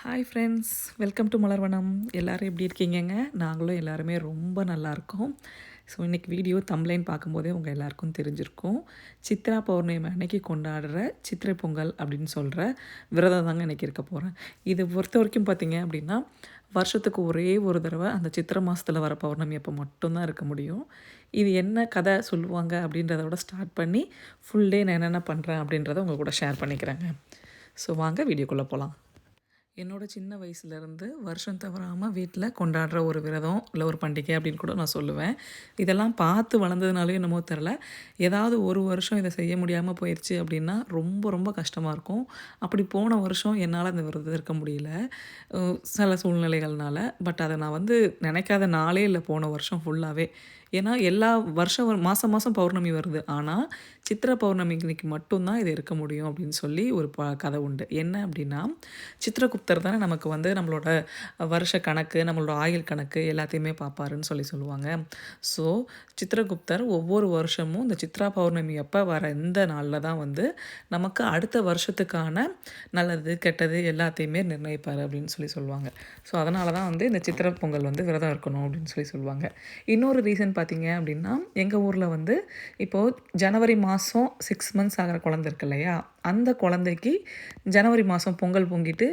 Hi friends welcome to Malarvanam எல்லோரும் எப்படி இருக்கீங்கங்க? நாங்களும் எல்லாருமே ரொம்ப நல்லா இருக்கோம். ஸோ இன்றைக்கி வீடியோ தம்ப்ளைன் பார்க்கும்போதே உங்கள் எல்லாருக்கும் தெரிஞ்சிருக்கும். சித்ரா பௌர்ணமி அன்னைக்கு கொண்டாடுற சித்திரை பொங்கல் அப்படின்னு சொல்கிற விரதம் தாங்க இன்றைக்கி இருக்க போகிறேன் இது பொறுத்த வரைக்கும் பார்த்தீங்க அப்படின்னா வருஷத்துக்கு ஒரே ஒரு தடவை அந்த சித்திரை மாதத்தில் வர பௌர்ணமி அப்போ மட்டும்தான் இருக்க முடியும். இது என்ன கதை சொல்லுவாங்க அப்படின்றத விட ஸ்டார்ட் பண்ணி ஃபுல் டே நான் என்னென்ன பண்ணுறேன் அப்படின்றத உங்கள் கூட ஷேர் பண்ணிக்கிறேங்க. ஸோ வாங்க வீடியோக்குள்ளே போகலாம் என்னோடய சின்ன வயசுலேருந்து வருஷம் தவறாமல் வீட்டில் கொண்டாடுற ஒரு விரதம் இல்லை ஒரு பண்டிகை அப்படின்னு கூட நான் சொல்லுவேன். இதெல்லாம் பார்த்து வளர்ந்ததுனாலையும் என்னமோ தெரில ஏதாவது ஒரு வருஷம் இதை செய்ய முடியாமல் போயிடுச்சு அப்படின்னா ரொம்ப ரொம்ப கஷ்டமாக இருக்கும். அப்படி போன வருஷம் என்னால் அந்த விரதம் இருக்க முடியல. சில சூழ்நிலைகள்னால. பட் அதை நான் வந்து நினைக்காத நாளே இல்லை போன வருஷம் ஃபுல்லாகவே ஏன்னா எல்லா வருஷம் மாதம் மாதம் பௌர்ணமி வருது. ஆனால் சித்திர பௌர்ணமி பௌர்ணமிக்கு மட்டும்தான் இது இருக்க முடியும் அப்படின்னு சொல்லி ஒரு ப கதை உண்டு. என்ன அப்படின்னா சித்திரகுப்தர் தானே நமக்கு வந்து நம்மளோட வருஷ கணக்கு நம்மளோட ஆயுள் கணக்கு எல்லாத்தையுமே பார்ப்பாருன்னு சொல்லி சொல்லுவாங்க. ஸோ சித்திரகுப்தர் ஒவ்வொரு வருஷமும் இந்த சித்ரா பௌர்ணமி அப்போ வர இந்த நாளில் தான் வந்து நமக்கு அடுத்த வருஷத்துக்கான நல்லது கெட்டது எல்லாத்தையுமே நிர்ணயிப்பார் அப்படின்னு சொல்லி சொல்லுவாங்க. ஸோ அதனால தான் வந்து இந்த சித்திர பொங்கல் வந்து விரதம் இருக்கணும் அப்படின்னு சொல்லி சொல்லுவாங்க. இன்னொரு ரீசன் பார்த்தீங்க அப்படின்னா எங்கள் ஊரில் வந்து இப்போது ஜனவரி மாதம் சிக்ஸ் மந்த்ஸ் ஆகிற குழந்த இருக்கு இல்லையா? அந்த குழந்தைக்கு ஜனவரி மாதம் பொங்கல் பொங்கிட்டு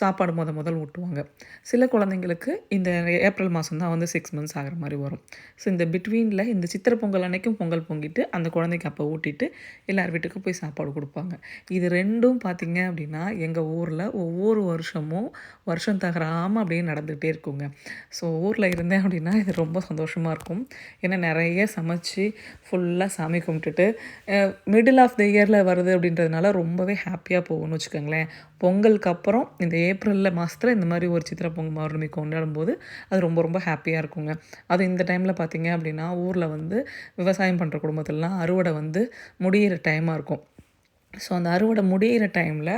சாப்பாடு முத முதல் ஊட்டுவாங்க. சில குழந்தைங்களுக்கு இந்த ஏப்ரல் மாதம் தான் வந்து சிக்ஸ் மந்த்ஸ் ஆகிற மாதிரி வரும். ஸோ இந்த பிட்வீனில் இந்த சித்திரை பொங்கல் அன்னைக்கும் பொங்கல் பொங்கிட்டு அந்த குழந்தைக்கு அப்போ ஊட்டிட்டு எல்லார் வீட்டுக்கும் போய் சாப்பாடு கொடுப்பாங்க. இது ரெண்டும் பார்த்திங்க அப்படின்னா எங்கள் ஊரில் ஒவ்வொரு வருஷமும் வருஷம் தகராமல் அப்படியே நடந்துகிட்டே இருக்குங்க. ஸோ ஊரில் இருந்தேன் அப்படின்னா இது ரொம்ப சந்தோஷமாக இருக்கும். ஏன்னா நிறைய சமைச்சு ஃபுல்லாக சாமி கும்பிட்டுட்டு மிடில் ஆஃப் த இயரில் வருது அப்படின்றதுனால ரொம்பவே ஹாப்பியாக போகும்னு வச்சுக்கோங்களேன். பொங்கலுக்கு அப்புறம் இந்த ஏப்ரலில் மாதத்தில் இந்த மாதிரி ஒரு சித்திரை பொங்கல் பௌர்ணமி கொண்டாடும் போது அது ரொம்ப ரொம்ப ஹாப்பியாக இருக்குங்க. அது இந்த டைமில் பார்த்திங்க அப்படின்னா ஊரில் வந்து விவசாயம் பண்ணுற குடும்பத்திலலாம் அறுவடை வந்து முடிகிற டைமாக இருக்கும். ஸோ அந்த அறுவடை முடிகிற டைமில்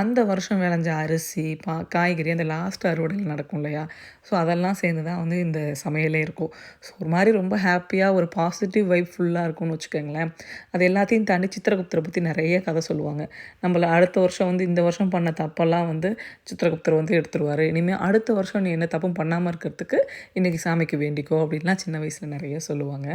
அந்த வருஷம் விளைஞ்ச அரிசி பா காய்கறி அந்த லாஸ்ட் அறுவடையில் நடக்கும் இல்லையா? ஸோ அதெல்லாம் சேர்ந்து தான் வந்து இந்த சமையலே இருக்கும். ஸோ ஒரு மாதிரி ரொம்ப ஹாப்பியாக ஒரு பாசிட்டிவ் வைப் ஃபுல்லாக இருக்கும்னு வச்சுக்கோங்களேன். அது எல்லாத்தையும் தாண்டி சித்திரகுப்தரை பற்றி நிறைய கதை சொல்லுவாங்க. நம்மளை அடுத்த வருஷம் வந்து இந்த வருஷம் பண்ண தப்பெல்லாம் வந்து சித்திரகுப்தர் வந்து எடுத்துருவார். இனிமேல் அடுத்த வருஷம் நீ என்ன தப்பும் பண்ணாமல் இருக்கிறதுக்கு இன்றைக்கி சாமிக்கு வேண்டிக்கோ அப்படின்லாம் சின்ன வயசில் நிறைய சொல்லுவாங்க.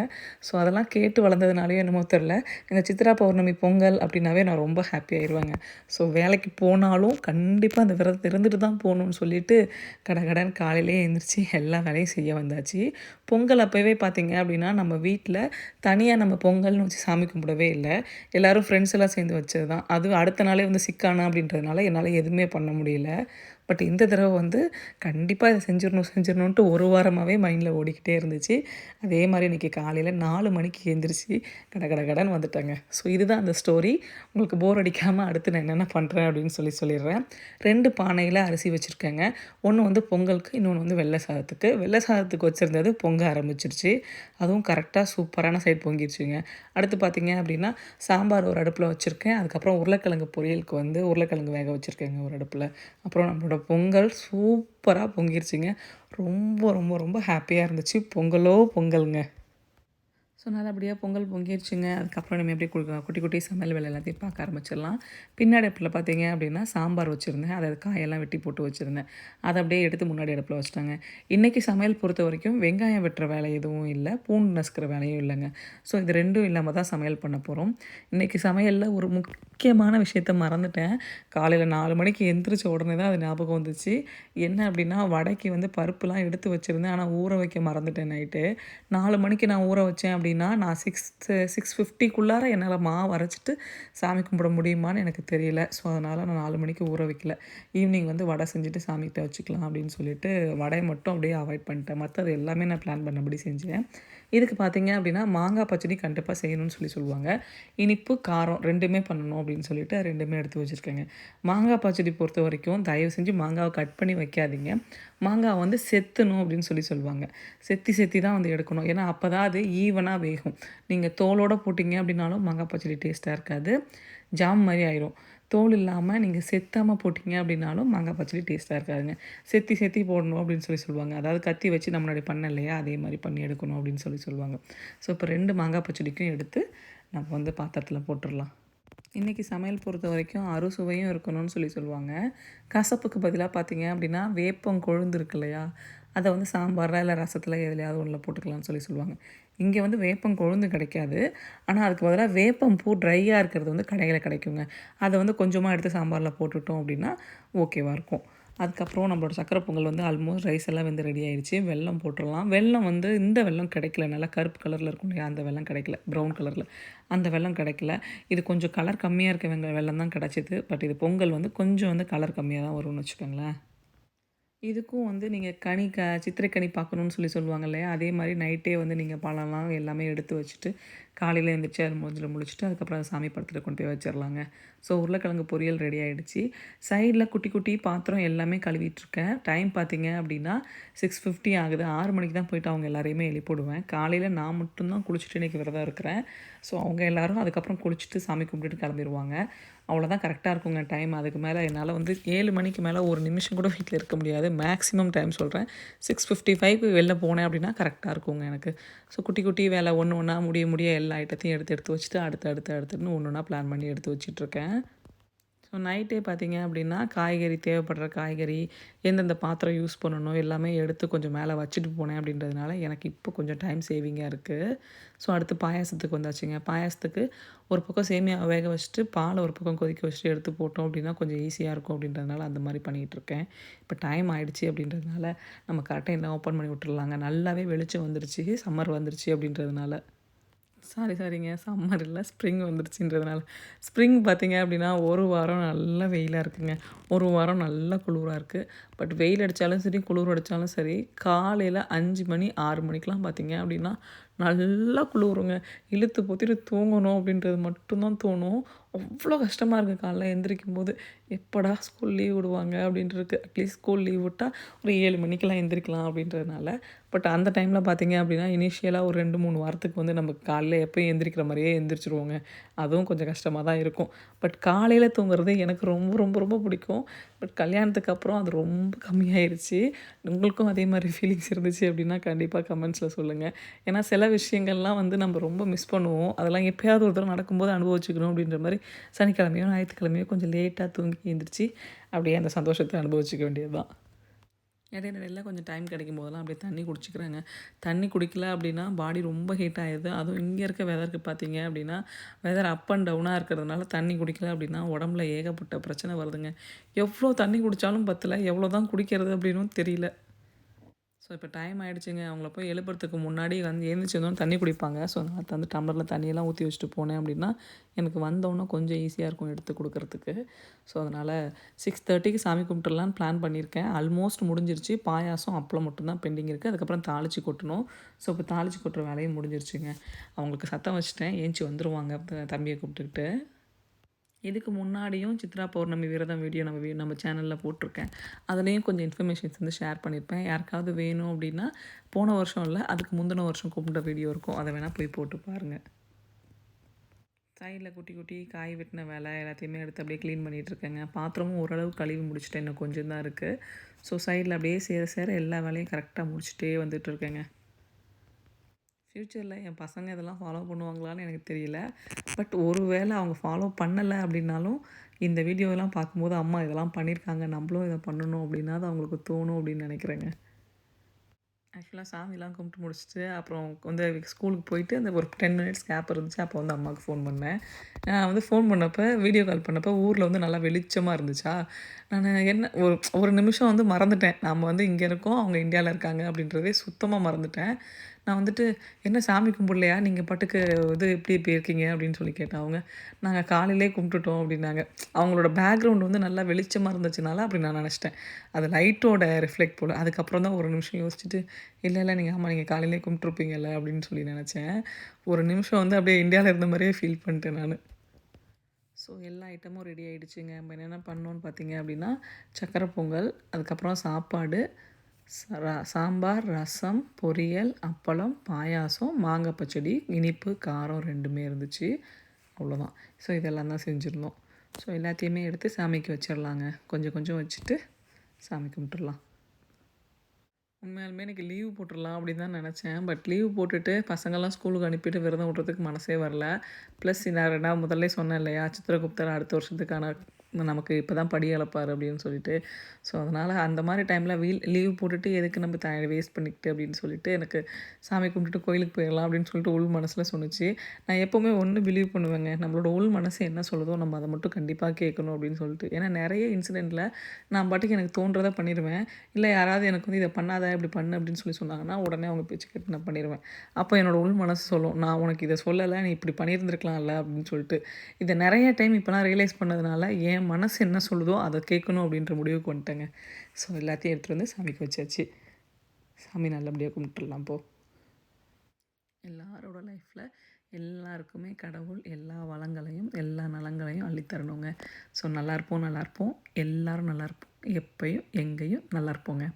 ஸோ அதெல்லாம் கேட்டு வளர்ந்ததுனாலேயே என்னமோ தெரில இந்த சித்ரா பௌர்ணமி பொங்கல் அப்படின்னாவே நான் ரொம்ப ஹாப்பி ஆயிடுவாங்க ஸோ வேலைக்கு போனாலும் கண்டிப்பாக அந்த விரதத்தை இருந்துட்டு தான் போகணுன்னு சொல்லிட்டு கடை கடன் காலையிலே எழுந்திரிச்சு எல்லா வேலையும் செய்ய வந்தாச்சு. பொங்கல் அப்போவே பார்த்தீங்க அப்படின்னா நம்ம வீட்டில் தனியாக நம்ம பொங்கல்னு வச்சு சாமி கும்பிடவே இல்லை. எல்லோரும் ஃப்ரெண்ட்ஸ் எல்லாம் சேர்ந்து வச்சது தான் அது அடுத்த நாளே வந்து சிக்கானா அப்படின்றதுனால என்னால் எதுவுமே பண்ண முடியல. பட் இந்த தடவை வந்து கண்டிப்பாக இதை செஞ்சிடணும் செஞ்சிடணுன்ட்டு ஒரு வாரமாகவே மைண்டில் ஓடிக்கிட்டே இருந்துச்சு. அதே மாதிரி இன்றைக்கி காலையில் நாலு மணிக்கு எழுந்திரிச்சு கடை கடை கடன் வந்துட்டாங்க. ஸோ இதுதான் அந்த ஸ்டோரி உங்களுக்கு போர் அடிக்காமல் அடுத்து நான் என்னென்ன பண்ணுறேன் அப்படின்னு சொல்லி சொல்லிடுறேன். ரெண்டு பானையில் அரிசி வச்சுருக்கேங்க. ஒன்று வந்து பொங்கலுக்கு இன்னொன்று வந்து வெள்ளை சாதத்துக்கு. வெள்ளை சாதத்துக்கு வச்சுருந்தது பொங்க ஆரம்பிச்சிருச்சு. அதுவும் கரெக்டாக சூப்பரான சைட் பொங்கிடுச்சுங்க அடுத்து பார்த்திங்க அப்படின்னா சாம்பார் ஒரு அடுப்பில் வச்சுருக்கேன். அதுக்கப்புறம் உருளைக்கிழங்கு பொரியலுக்கு வந்து உருளைக்கிழங்கு வேக வச்சுருக்கேங்க ஒரு அடுப்பில். அப்புறம் நம்மளோட பொங்கல் சூப்பராக பொங்கிருச்சுங்க. ரொம்ப ரொம்ப ரொம்ப ஹாப்பியாக இருந்துச்சு. பொங்கலோ பொங்கலுங்க. ஸோ நல்லபடியாக பொங்கல் பொங்கிடுச்சுங்க அதுக்கப்புறம் நம்ம எப்படி குட்டி குட்டி சமையல் வேலை எல்லாத்தையும் பார்க்க ஆரம்பிச்சிடலாம். பின்னாடி இடத்துல பார்த்தீங்க அப்படின்னா சாம்பார் வச்சுருந்தேன். அதை காயெல்லாம் வெட்டி போட்டு வச்சுருந்தேன். அதை அப்படியே எடுத்து முன்னாடி இடத்துல வச்சுட்டாங்க. இன்றைக்கி சமையல் பொறுத்த வரைக்கும் வெங்காயம் வெட்டுற வேலை எதுவும் இல்லை. பூண்டு நசுக்கிற வேலையும் இல்லைங்க. ஸோ இது ரெண்டும் இல்லாமல் தான் சமையல் பண்ண போகிறோம் இன்றைக்கி சமையலில் ஒரு முக்கியமான விஷயத்த மறந்துட்டேன். காலையில் நாலு மணிக்கு எந்திரிச்ச உடனே தான் அது ஞாபகம் வந்துச்சு. என்ன அப்படின்னா வடைக்கு வந்து பருப்புலாம் எடுத்து வச்சுருந்தேன். ஆனால் ஊற வைக்க மறந்துட்டேன் நைட்டு. நாலு மணிக்கு நான் ஊற வச்சேன் அப்படின்னு அப்படின்னா நான் சிக்ஸ் சிக்ஸ் ஃபிஃப்டிக்குள்ளார என்னால் மாவு அரைச்சிட்டு சாமி கும்பிட முடியுமான்னு எனக்கு தெரியல. ஸோ அதனால் நான் நாலு மணிக்கு ஊற வைக்கல. ஈவினிங் வந்து வடை செஞ்சுட்டு சாமிகிட்ட வச்சுக்கலாம் அப்படின்னு சொல்லிட்டு வடையை மட்டும் அப்படியே அவாய்ட் பண்ணிட்டேன். மற்றது எல்லாமே நான் பிளான் பண்ணபடி செஞ்சேன் இதுக்கு பார்த்தீங்க அப்படின்னா மாங்காய் பச்சடி கண்டிப்பாக செய்யணும்னு சொல்லி சொல்லுவாங்க. இனிப்பு காரம் ரெண்டுமே பண்ணணும் அப்படின்னு சொல்லிட்டு ரெண்டுமே எடுத்து வச்சுருக்கேங்க. மாங்காய் பச்சடி பொறுத்த வரைக்கும் தயவு செஞ்சு மாங்காவை கட் பண்ணி வைக்காதீங்க. மாங்காய் வந்து செத்தணும் அப்படின்னு சொல்லி சொல்லுவாங்க. செத்தி செத்தி தான் வந்து எடுக்கணும். ஏன்னா அப்போ தான் அது ஈவனாக வேகும். நீங்கள் தோலோடு போட்டிங்க அப்படின்னாலும் மாங்காய் பச்சடி டேஸ்ட்டாக இருக்காது. ஜாம் மாதிரி ஆயிரும். தோல் இல்லாமல் நீங்கள் செத்தாமல் போட்டிங்க அப்படின்னாலும் மாங்காய் பச்சடி டேஸ்ட்டாக இருக்காதுங்க. செத்தி செத்தி போடணும் அப்படின்னு சொல்லி சொல்லுவாங்க. அதாவது கத்தி வச்சு நம்மளுடைய பண்ண இல்லையா? அதே மாதிரி பண்ணி எடுக்கணும் அப்படின்னு சொல்லி சொல்லுவாங்க. ஸோ இப்போ ரெண்டு மாங்காய் பச்சடிக்கும் எடுத்து நம்ம வந்து பாத்திரத்தில் போட்டுடலாம். இன்றைக்கி சமையல் பொறுத்த வரைக்கும் அறுசுவையும் இருக்கணும்னு சொல்லி சொல்லுவாங்க. கசப்புக்கு பதிலாக பார்த்தீங்க அப்படின்னா வேப்பம் கொழுந்து இருக்கு இல்லையா? அதை வந்து சாம்பாரில் இல்லை ரசத்தில் எதுலையாவது ஒன்றில் போட்டுக்கலாம்னு சொல்லி சொல்லுவாங்க. இங்கே வந்து வேப்பம் கொழுந்து கிடைக்காது. ஆனால் அதுக்கு பதிலாக வேப்பம் பூ ட்ரையாக இருக்கிறது வந்து கடையில் கிடைக்குங்க. அதை வந்து கொஞ்சமாக எடுத்து சாம்பாரில் போட்டுட்டோம் அப்படின்னா ஓகேவாக இருக்கும். அதுக்கப்புறம் நம்மளோட சக்கரை பொங்கல் வந்து ஆல்மோஸ்ட் ரைஸ் எல்லாம் வந்து ரெடி ஆயிடுச்சு வெள்ளம் போட்டுடலாம். வெல்லம் வந்து இந்த வெல்லம் கிடைக்கல. நல்லா கருப்பு கலரில் இருக்கும் இல்லையா? அந்த வெள்ளம் கிடைக்கல. ப்ரௌன் கலரில் அந்த வெள்ளம் கிடைக்கல. இது கொஞ்சம் கலர் கம்மியாக இருக்க வெங்க தான் கிடச்சிது. பட் இது பொங்கல் வந்து கொஞ்சம் வந்து கலர் கம்மியாக தான் வரும்னு வச்சுக்கோங்களேன். இதுக்கும் வந்து நீங்கள் கனி க சித்திரைக்கனி பார்க்கணுன்னு சொல்லி சொல்லுவாங்க இல்லையா? அதே மாதிரி நைட்டே வந்து நீங்கள் பழம்லாம் எல்லாமே எடுத்து வச்சுட்டு காலையில் எழுந்திரிச்சு அது மூஞ்சில் முடிச்சுட்டு அதுக்கப்புறம் அதை சாமி படத்தில் கொண்டு போய் வச்சிடலாங்க. ஸோ உருளைக்கிழங்கு பொரியல் ரெடி ஆகிடுச்சு சைடில் குட்டி குட்டி பாத்திரம் எல்லாமே கழுவிட்டுருக்கேன். டைம் பார்த்திங்க அப்படின்னா சிக்ஸ் ஃபிஃப்டி ஆகுது. ஆறு மணிக்கு தான் போயிட்டு அவங்க எல்லாரையுமே எழுப்பிடுவேன் காலையில் நான் மட்டும்தான் குளிச்சுட்டு இன்றைக்கி விரதம் இருக்கிறேன். ஸோ அவங்க எல்லோரும் அதுக்கப்புறம் குளிச்சுட்டு சாமி கும்பிட்டுட்டு கிளம்பிடுவாங்க. அவ்வளோதான் கரெக்டாக இருக்குங்க டைம் அதுக்கு மேலே என்னால் வந்து ஏழு மணிக்கு மேலே ஒரு நிமிஷம் கூட வீட்டில் இருக்க முடியாது. மேக்ஸிமம் டைம் சொல்கிறேன் சிக்ஸ் ஃபிஃப்டி ஃபைவ் வெளில போனேன் அப்படின்னா கரெக்டாக இருக்குங்க எனக்கு. ஸோ குட்டி குட்டி வேலை ஒன்று ஒன்றா முடிய முடிய எல்லா ஐட்டத்தையும் எடுத்து எடுத்து வச்சுட்டு அடுத்து அடுத்து அடுத்துன்னு ஒன்று ஒன்றா பிளான் பண்ணி எடுத்து வச்சிட்ருக்கேன். ஸோ நைட்டே பார்த்தீங்க அப்படின்னா காய்கறி தேவைப்படுற காய்கறி எந்தெந்த பாத்திரம் யூஸ் பண்ணணும் எல்லாமே எடுத்து கொஞ்சம் மேலே வச்சுட்டு போனேன் அப்படின்றதுனால எனக்கு இப்போ கொஞ்சம் டைம் சேவிங்காக இருக்குது ஸோ அடுத்து பாயாசத்துக்கு வந்தாச்சுங்க. பாயாசத்துக்கு ஒரு பக்கம் சேமியா வேக வச்சுட்டு பால் ஒரு பக்கம் கொதிக்க வச்சுட்டு எடுத்து போட்டோம் அப்படின்னா கொஞ்சம் ஈஸியாக இருக்கும் அப்படின்றதுனால அந்த மாதிரி பண்ணிகிட்ருக்கேன் இப்போ டைம் ஆகிடுச்சி அப்படின்றதுனால நம்ம கரெக்டாக எல்லாம் ஓப்பன் பண்ணி விட்டுருலாங்க நல்லாவே வெளிச்சம் வந்துருச்சு சம்மர் வந்துருச்சு அப்படின்றதுனால. சாரி சாரிங்க சம்மர் இல்லை. ஸ்ப்ரிங் வந்துருச்சுன்றதுனால. ஸ்ப்ரிங் பார்த்திங்க அப்படின்னா ஒரு வாரம் நல்லா வெயிலாக இருக்குங்க. ஒரு வாரம் நல்லா குளிராக இருக்குது பட் வெயில் அடித்தாலும் சரி குளிர் அடித்தாலும் சரி காலையில் அஞ்சு மணி ஆறு மணிக்கெலாம் பார்த்திங்க அப்படின்னா நல்லா குளிருங்க. இழுத்து பொத்திட்டு தூங்கணும் அப்படின்றது மட்டும்தான் தோணும். அவ்வளோ கஷ்டமாக இருக்குது காலைல எந்திரிக்கும் போது எப்படா ஸ்கூல் லீவ் விடுவாங்க அப்படின்ட்டு அட்லீஸ்ட் ஸ்கூல் லீவ் விட்டால் ஒரு ஏழு மணிக்கெலாம் எந்திரிக்கலாம் அப்படின்றதுனால. பட் அந்த டைமில் பார்த்தீங்க அப்படின்னா இனிஷியலாக ஒரு ரெண்டு மூணு வாரத்துக்கு வந்து நம்ம காலையில் எப்போயும் எந்திரிக்கிற மாதிரியே எந்திரிச்சிருவோங்க. அதுவும் கொஞ்சம் கஷ்டமாக தான் இருக்கும். பட் காலையில் தூங்குறது எனக்கு ரொம்ப ரொம்ப ரொம்ப பிடிக்கும். பட் கல்யாணத்துக்கு அப்புறம் அது ரொம்ப கம்மியாயிருச்சு. உங்களுக்கும் அதே மாதிரி ஃபீலிங்ஸ் இருந்துச்சு அப்படின்னா கண்டிப்பாக கமெண்ட்ஸில் சொல்லுங்கள் ஏன்னா சில விஷயங்கள்லாம் வந்து நம்ம ரொம்ப மிஸ் பண்ணுவோம். அதெல்லாம் எப்போயாவது ஒரு தடவை நடக்கும்போது அனுபவிச்சுக்கணும் அப்படின்ற மாதிரி சனிக்கிழமையோ ஞாயிற்றுக்கிழமையோ கொஞ்சம் லேட்டாக தூங்கி எழுந்திரிச்சு அப்படியே அந்த சந்தோஷத்தை அனுபவிச்சிக்க வேண்டியது தான் இடையில இடையில கொஞ்சம் டைம் கிடைக்கும் போதெல்லாம் அப்படியே தண்ணி குடிச்சிக்கிறாங்க. தண்ணி குடிக்கல அப்படின்னா பாடி ரொம்ப ஹீட் ஆகிடுது அதுவும் இங்கே இருக்க வெதருக்கு பார்த்தீங்க அப்படின்னா வெதர் அப் அண்ட் டவுனாக இருக்கிறதுனால தண்ணி குடிக்கல அப்படின்னா உடம்புல ஏகப்பட்ட பிரச்சனை வருதுங்க. எவ்வளோ தண்ணி குடித்தாலும் பத்தல எவ்வளோ தான் குடிக்கிறது அப்படின்னும் தெரியல. ஸோ இப்போ டைம் ஆகிடுச்சிங்க அவங்கள போய் எழுப்புறதுக்கு முன்னாடி வந்து எழுந்திரிச்சு வந்தோம் தண்ணி குடிப்பாங்க. ஸோ நான் வந்து டம்ளரில் தண்ணியெல்லாம் ஊற்றி வச்சுட்டு போனேன் அப்படின்னா எனக்கு வந்தோன்னே கொஞ்சம் ஈஸியாக இருக்கும் எடுத்து கொடுக்குறதுக்கு. ஸோ அதனால் சிக்ஸ் தேர்ட்டிக்கு சாமி கும்பிட்டுலான்னு பிளான் பண்ணியிருக்கேன். ஆல்மோஸ்ட் முடிஞ்சிருச்சு. பாயாசம் அப்பளம் மட்டும்தான் பெண்டிங் இருக்குது அதுக்கப்புறம் தாளித்து கொட்டணும். ஸோ இப்போ தாளித்து கொட்டுற வேலையும் முடிஞ்சிருச்சுங்க. அவங்களுக்கு சத்தம் வச்சுட்டேன். ஏஞ்சி வந்துடுவாங்க தம்பியை கூப்பிட்டுக்கிட்டு. இதுக்கு முன்னாடியும் சித்ரா பௌர்ணமி விரதம் வீடியோ நம்ம நம்ம சேனலில் போட்டிருக்கேன். அதுலேயும் கொஞ்சம் இன்ஃபர்மேஷன்ஸ் வந்து ஷேர் பண்ணியிருப்பேன் யாருக்காவது வேணும் அப்படின்னா போன வருஷம் இல்லை அதுக்கு முந்தின வருஷம் கும்பிட்ட வீடியோ இருக்கும். அதை வேணால் போய் போட்டு பாருங்கள் சைடில் குட்டி குட்டி காய் வெட்டின வேலை எல்லாத்தையுமே எடுத்து அப்படியே க்ளீன் பண்ணிகிட்ருக்கேங்க பாத்திரமும் ஓரளவு கழுவி முடிச்சுட்டேன். இன்னும் கொஞ்சம் தான் இருக்குது ஸோ சைடில் அப்படியே சேர சேர எல்லா வேலையும் கரெக்டாக முடிச்சுட்டே வந்துட்டுருக்கேங்க ஃப்யூச்சரில் என் பசங்க இதெல்லாம் ஃபாலோ பண்ணுவாங்களான்னு எனக்கு தெரியல. பட் ஒரு வேளை அவங்க ஃபாலோ பண்ணலை அப்படின்னாலும் இந்த வீடியோவெல்லாம் பார்க்கும்போது அம்மா இதெல்லாம் பண்ணியிருக்காங்க நம்மளும் இதை பண்ணணும் அப்படின்னா அது அவங்களுக்கு தோணும் அப்படின்னு நினைக்கிறேங்க. ஆக்சுவலாக சாமிலாம் கும்பிட்டு முடிச்சுட்டு அப்புறம் வந்து ஸ்கூலுக்கு போயிட்டு அந்த ஒரு டென் மினிட்ஸ் கேப் இருந்துச்சு. அப்போ வந்து அம்மாவுக்கு ஃபோன் பண்ணேன். நான் வந்து ஃபோன் பண்ணப்போ வீடியோ கால் பண்ணப்போ ஊரில் வந்து நல்லா வெளிச்சமாக இருந்துச்சா? நான் என்ன ஒரு ஒரு நிமிஷம் வந்து மறந்துட்டேன். நம்ம வந்து இங்கே இருக்கோம் அவங்க இந்தியாவில் இருக்காங்க அப்படின்றதே சுத்தமாக மறந்துட்டேன். நான் வந்துட்டு என்ன சாமி கும்பிடலையா? நீங்கள் பாட்டுக்கு இது எப்படி இப்படி இருக்கீங்க? அப்படின்னு சொல்லி கேட்டேன் அவங்க. நாங்கள் காலையிலே கும்பிட்டுட்டோம் அப்படின்னாங்க. அவங்களோட பேக்ரவுண்ட் வந்து நல்லா வெளிச்சமாக இருந்துச்சுனால அப்படி நான் நினச்சிட்டேன். அது லைட்டோட ரிஃப்ளெக்ட் போல். அதுக்கப்புறம் தான் ஒரு நிமிஷம் யோசிச்சுட்டு இல்லை இல்லை நீங்கள் ஆமாம் நீங்கள் காலையிலே கும்பிட்ருப்பீங்கல்ல அப்படின்னு சொல்லி நினச்சேன். ஒரு நிமிஷம் வந்து அப்படியே இந்தியாவில் இருந்த மாதிரியே ஃபீல் பண்ணிட்டேன் நான். ஸோ எல்லா ஐட்டமும் ரெடி ஆகிடுச்சுங்க நம்ம என்னென்ன பண்ணோன்னு பார்த்தீங்க அப்படின்னா சக்கரை பொங்கல் அதுக்கப்புறம் சாப்பாடு சாம்பார் ரசம் பொரியல் அப்பளம் பாயாசம் மாங்காய் பச்சடி இனிப்பு காரம் ரெண்டுமே இருந்துச்சு. அவ்வளோதான் ஸோ இதெல்லாம் தான் செஞ்சுருந்தோம். ஸோ எல்லாத்தையுமே எடுத்து சாமிக்கு வச்சிடலாங்க கொஞ்சம் கொஞ்சம் வச்சுட்டு சாமி கும்பிட்டுடலாம் உண்மையாலுமே எனக்கு லீவ் போட்டுடலாம் அப்படின்னு தான் நினச்சேன். பட் லீவ் போட்டுட்டு பசங்கள்லாம் ஸ்கூலுக்கு அனுப்பிட்டு விரதம் விட்றதுக்கு மனசே வரல. ப்ளஸ் நான் ரெண்டாவது முதல்ல சொன்னேன் இல்லையா சித்திரகுப்தர் அடுத்த வருஷத்துக்கான நமக்கு இப்போ தான் படி அளப்பார் அப்படின்னு சொல்லிட்டு. ஸோ அதனால் அந்த மாதிரி டைமில் வீல் லீவ் போட்டுட்டு எதுக்கு நம்ம த வேஸ்ட் பண்ணிக்கிட்டு அப்படின்னு சொல்லிட்டு எனக்கு சாமி கும்பிட்டுட்டு கோயிலுக்கு போயிடலாம் அப்படின்னு சொல்லிட்டு உள் மனசில் சொன்னிச்சு. நான் எப்போவுமே ஒன்று பிலீவ் பண்ணுவேங்க. நம்மளோட உள் மனசு என்ன சொல்லுதோ நம்ம அதை மட்டும் கண்டிப்பாக கேட்கணும் அப்படின்னு சொல்லிட்டு. ஏன்னா நிறைய இன்சிடெண்ட்டில் நான் பாட்டுக்கு எனக்கு தோன்றதை பண்ணிடுவேன் இல்லை யாராவது எனக்கு வந்து இதை பண்ணாத இப்படி பண்ணு அப்படின்னு சொல்லி சொன்னாங்கன்னா உடனே அவங்க பேச்சு கேட்டு நான் பண்ணிடுவேன் அப்போ என்னோடய உள் மனசு சொல்லும் நான் உனக்கு இதை சொல்லலை நீ இப்படி பண்ணியிருந்திருக்கலாம்ல அப்படின்னு சொல்லிட்டு. இதை நிறைய டைம் இப்போலாம் ரியலைஸ் பண்ணதுனால ஏன் என் மனசு என்ன சொல்லுதோ அதை கேட்கணும் அப்படின்ற முடிவுக்கு வந்துட்டேங்க. ஸோ எல்லாத்தையும் எடுத்துகிட்டு வந்து சாமிக்கு வச்சாச்சு. சாமி நல்லபடியாக கும்பிட்டுடலாம் போ. எல்லாரோட லைஃப்பில் எல்லாருக்குமே கடவுள் எல்லா வளங்களையும் எல்லா நலங்களையும் அள்ளித்தரணுங்க. ஸோ நல்லா இருப்போம் நல்லா இருப்போம் எல்லோரும் நல்லா இருப்போம் எப்பையும் எங்கேயும் நல்லா இருப்போங்க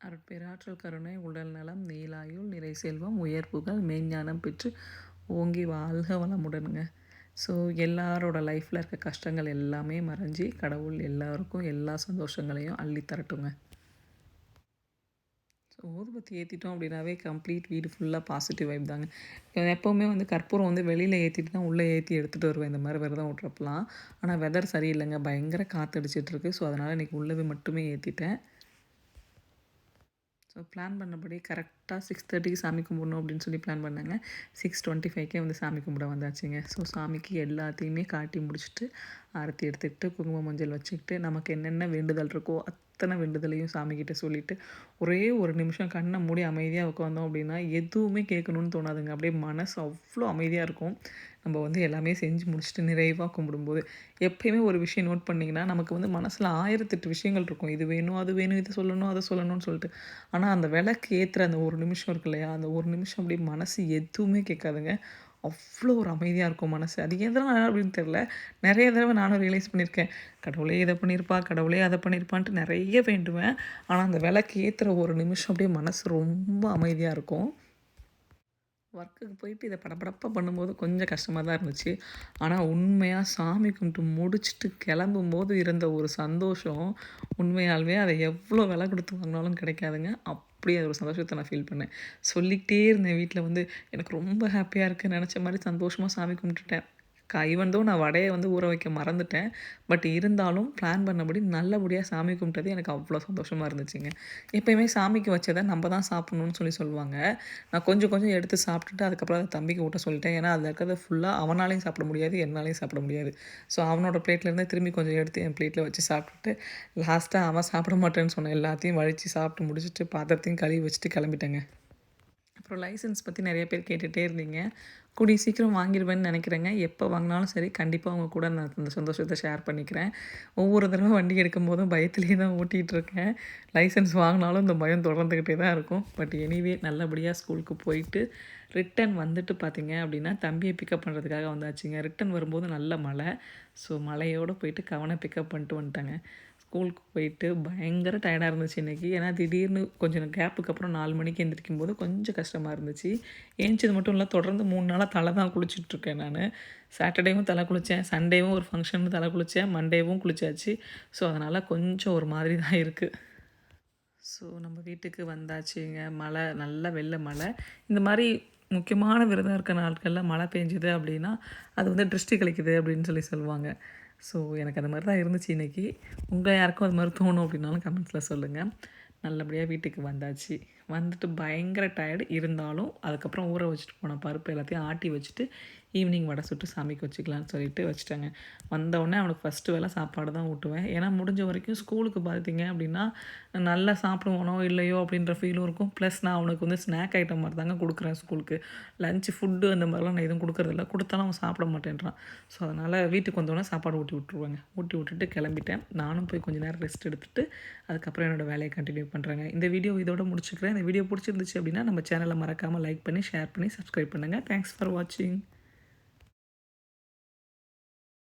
அருட்பேராற்றல் கருணை உடல் நலம் நீலாயுள் நிறை செல்வம் உயர்வுகள் மெய்ஞானம் பெற்று ஓங்கி வாழ்க வளமுடனுங்க. ஸோ எல்லாரோட லைஃப்பில் இருக்க கஷ்டங்கள் எல்லாமே மறைஞ்சி கடவுள் எல்லாருக்கும் எல்லா சந்தோஷங்களையும் அள்ளி தரட்டுங்க. ஸோ ஊதுபத்தி ஏற்றிட்டோம் அப்படின்னாவே கம்ப்ளீட் வீடு ஃபுல்லாக பாசிட்டிவ் வைப் தாங்க. எப்போவுமே வந்து கற்பூரம் வந்து வெளியில் ஏற்றிட்டு தான் உள்ளே ஏற்றி எடுத்துகிட்டு வருவேன். இந்த மாதிரி விரதம் விட்றப்பலாம் ஆனால் வெதர் சரியில்லைங்க. பயங்கர காற்றடிச்சிட்ருக்கு ஸோ அதனால் இன்றைக்கி உள்ளவே மட்டுமே ஏற்றிட்டேன் ஸோ பிளான் பண்ணபடி கரெக்டாக சிக்ஸ் தேர்ட்டிக்கு சாமி கும்பிடணும் அப்படின்னு சொல்லி பிளான் பண்ணாங்க. சிக்ஸ் டுவெண்ட்டி ஃபைவ்க்கே வந்து சாமி கும்பிட வந்தாச்சுங்க. ஸோ சாமிக்கு எல்லாத்தையுமே காட்டி முடிச்சுட்டு ஆரத்தி எடுத்துக்கிட்டு குங்கும மஞ்சள் வச்சுக்கிட்டு நமக்கு என்னென்ன வேண்டுதல் இருக்கோ அத்தனை வேண்டுதலையும் சாமிக்கிட்ட சொல்லிவிட்டு ஒரே ஒரு நிமிஷம் கண்ணை மூடி அமைதியாக உட்காந்தோம் அப்படின்னா எதுவுமே கேட்கணுன்னு தோணாதுங்க. அப்படியே மனசு அவ்வளோ அமைதியாக இருக்கும். நம்ம வந்து எல்லாமே செஞ்சு முடிச்சுட்டு நிறைவாக கும்பிடும்போது. எப்பயுமே ஒரு விஷயம் நோட் பண்ணிங்கன்னா நமக்கு வந்து மனசில் ஆயிரத்தெட்டு விஷயங்கள் இருக்கும். இது வேணும் அது வேணும் இது சொல்லணும் அதை சொல்லணும்னு சொல்லிட்டு. ஆனால் அந்த விளக்கு ஏற்றுற அந்த ஒரு நிமிஷம் இருக்கு இல்லையா? அந்த ஒரு நிமிஷம் அப்படியே மனசு எதுவுமே கேட்காதுங்க. அவ்வளோ ஒரு அமைதியாக இருக்கும் மனசு. அது எதனால் அப்படின்னு தெரில நிறைய தடவை நானும் ரியலைஸ் பண்ணியிருக்கேன். கடவுளே இதை பண்ணியிருப்பா கடவுளே அதை பண்ணியிருப்பான்ட்டு நிறைய வேண்டுவேன். ஆனால் அந்த விளக்கு ஏற்றுற ஒரு நிமிஷம் அப்படியே மனசு ரொம்ப அமைதியாக இருக்கும். ஒர்க்குக்கு போயிட்டு இதை படப்படப்பாக பண்ணும்போது கொஞ்சம் கஷ்டமாக தான் இருந்துச்சு. ஆனால் உண்மையாக சாமி கும்பிட்டு முடிச்சுட்டு கிளம்பும்போது இருந்த ஒரு சந்தோஷம் உண்மையாலுமே அதை எவ்வளோ விலை கொடுத்து வாங்கினாலும் கிடைக்காதுங்க. அப்படியே ஒரு சந்தோஷத்தை நான் ஃபீல் பண்ணேன். சொல்லிக்கிட்டே இருந்தேன். வீட்டில் வந்து எனக்கு ரொம்ப ஹாப்பியாக இருக்குது நினச்ச மாதிரி சந்தோஷமாக சாமி கும்பிட்டுட்டேன். ஈவன் தோ நான் வடையை வந்து ஊற வைக்க மறந்துட்டேன் பட் இருந்தாலும் பிளான் பண்ணபடி நல்லபடியாக சாமி கும்பிட்டது எனக்கு அவ்வளோ சந்தோஷமாக இருந்துச்சுங்க. எப்போயுமே சாமிக்கு வச்சதை நம்ம தான் சாப்பிட்ணுன்னு சொல்லி சொல்லுவாங்க. நான் கொஞ்சம் கொஞ்சம் எடுத்து சாப்பிட்டுட்டு அதுக்கப்புறம் அதை தம்பிக்கு ஊட்ட சொல்லிட்டேன். ஏன்னா அதில் இருக்கிறத ஃபுல்லாக அவனாலையும் சாப்பிட முடியாது என்னாலையும் சாப்பிட முடியாது. ஸோ அவனோட பிளேட்லேருந்து திரும்பி கொஞ்சம் எடுத்து என் பிளேட்டில் வச்சு சாப்பிட்டுட்டு லாஸ்ட்டாக அவன் சாப்பிட மாட்டேன்னு சொன்னேன். எல்லாத்தையும் வழித்து சாப்பிட்டு முடிச்சுட்டு பாத்திரத்தையும் கழுவி வச்சுட்டு கிளம்பிட்டேங்க. அப்புறம் லைசன்ஸ் பற்றி நிறைய பேர் கேட்டுகிட்டே இருந்தீங்க. கூடிய சீக்கிரம் வாங்கிடுவேன்னு நினைக்கிறேங்க. எப்போ வாங்கினாலும் சரி கண்டிப்பாக அவங்க கூட நான் அந்த சந்தோஷத்தை ஷேர் பண்ணிக்கிறேன். ஒவ்வொரு தடவை வண்டி எடுக்கும் போதும் பயத்துலேயே தான் ஓட்டிகிட்டு இருக்கேன். லைசன்ஸ் வாங்கினாலும் இந்த பயம் தொடர்ந்துக்கிட்டே தான் இருக்கும். பட் எனிவே நல்லபடியாக ஸ்கூலுக்கு போயிட்டு ரிட்டன் வந்துட்டு பார்த்தீங்க அப்படின்னா தம்பியை பிக்கப் பண்ணுறதுக்காக வந்தாச்சுங்க. ரிட்டன் வரும்போது நல்ல மழை. ஸோ மழையோடு போயிட்டு கவனை பிக்கப் பண்ணிட்டு வந்துட்டாங்க. ஸ்கூலுக்கு போயிட்டு பயங்கர டயர்டாக இருந்துச்சு இன்றைக்கி ஏன்னா திடீர்னு கொஞ்சம் கேப்புக்கு அப்புறம் நாலு மணிக்கு எழுந்திரிக்கும் போது கொஞ்சம் கஷ்டமாக இருந்துச்சு. ஏஞ்சது மட்டும் இல்லை தொடர்ந்து மூணு நாளாக தலை தான் குளிச்சுட்ருக்கேன் நான். சாட்டர்டேவும் தலை குளித்தேன் சண்டேவும் ஒரு ஃபங்க்ஷன் தலை குளித்தேன் மண்டேவும் குளிச்சாச்சு. ஸோ அதனால் கொஞ்சம் ஒரு மாதிரி தான் இருக்குது ஸோ நம்ம வீட்டுக்கு வந்தாச்சுங்க. மழை நல்ல வெள்ளை மழை. இந்த மாதிரி முக்கியமான விரதம் இருக்க நாட்களில் மழை பெஞ்சுது அப்படின்னா அது வந்து திருஷ்டி கழிக்குது அப்படின்னு சொல்லி சொல்லுவாங்க. ஸோ எனக்கு அந்த மாதிரி தான் இருந்துச்சு இன்றைக்கி உங்கள் யாருக்கும் அது மாதிரி தோணும் அப்படின்னாலும் கமெண்ட்ஸில் சொல்லுங்கள் நல்லபடியாக வீட்டுக்கு வந்தாச்சு. வந்துட்டு பயங்கர டயர்டு இருந்தாலும் அதுக்கப்புறம் ஊற வச்சுட்டு போன பருப்பு எல்லாத்தையும் ஆட்டி வச்சுட்டு ஈவினிங் வடை சுட்டு சாமிக்கு வச்சுக்கலான்னு சொல்லிட்டு வச்சுட்டாங்க. வந்தவுடனே அவனுக்கு ஃபஸ்ட்டு வேலை சாப்பாடு தான் ஊட்டுவேன். ஏன்னா முடிஞ்ச வரைக்கும் ஸ்கூலுக்கு பார்த்தீங்க அப்படின்னா நல்லா சாப்பிடுவானோ இல்லையோ அப்படின்ற ஃபீலும் இருக்கும். ப்ளஸ் நான் அவனுக்கு வந்து ஸ்நாக் ஐட்டம் மாதிரி தாங்க கொடுக்குறேன் ஸ்கூலுக்கு லஞ்சு ஃபுட்டு அந்த மாதிரிலாம் நான் எதுவும் கொடுக்குறதில்ல. கொடுத்தாலும் அவன் சாப்பிட மாட்டேன்றான். ஸோ அதனால் வீட்டுக்கு வந்தோடனே சாப்பாடு ஊட்டி விட்ருவாங்க ஊட்டி விட்டுட்டு கிளம்பிட்டேன். நானும் போய் கொஞ்சம் நேரம் ரெஸ்ட் எடுத்துகிட்டு அதுக்கப்புறம் என்னோடய வேலையை கண்டினியூ பண்ணுறாங்க இந்த வீடியோ இதோட முடிச்சுக்கிறேன். இந்த வீடியோ பிடிச்சிருந்துச்சு அப்படின்னா நம்ம சேனலை மறக்காமல் லைக் பண்ணி ஷேர் பண்ணி சப்ஸ்கிரைப் பண்ணுங்கள் தேங்க்ஸ் ஃபார் வாட்சிங்